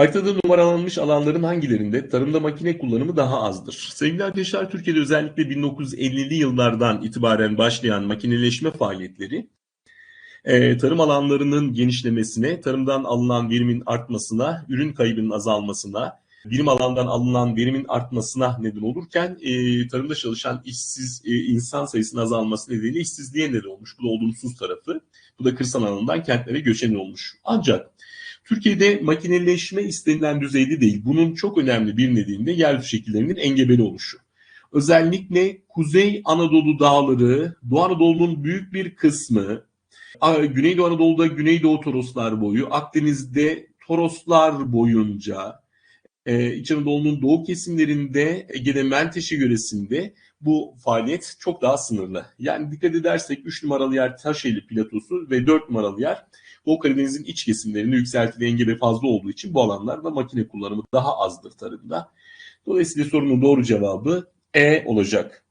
Haritada numaralanmış alanların hangilerinde tarımda makine kullanımı daha azdır? Sevgili arkadaşlar, Türkiye'de özellikle 1950'li yıllardan itibaren başlayan makineleşme faaliyetleri e, tarım alanlarının genişlemesine, tarımdan alınan verimin artmasına, ürün kaybının azalmasına, birim alandan alınan verimin artmasına neden olurken e, tarımda çalışan işsiz e, insan sayısının azalması nedeniyle işsizliğe neden olmuş. Bu da olumsuz tarafı. Bu da kırsal alandan kentlere göçen olmuş. Ancak Türkiye'de makineleşme istenilen düzeyde değil. Bunun çok önemli bir nedeni de şekillerinin engebeli oluşu. Özellikle Kuzey Anadolu dağları, Doğu Anadolu'nun büyük bir kısmı, Güneydoğu Anadolu'da Güneydoğu Toroslar boyu, Akdeniz'de Toroslar boyunca, ee, İç Anadolu'nun doğu kesimlerinde Ege'de Menteşe yöresinde bu faaliyet çok daha sınırlı. Yani dikkat edersek 3 numaralı yer Taşeli platosu ve 4 numaralı yer Doğu Karadeniz'in iç kesimlerinde yükseltili engebe fazla olduğu için bu alanlarda makine kullanımı daha azdır tarımda. Dolayısıyla sorunun doğru cevabı E olacak.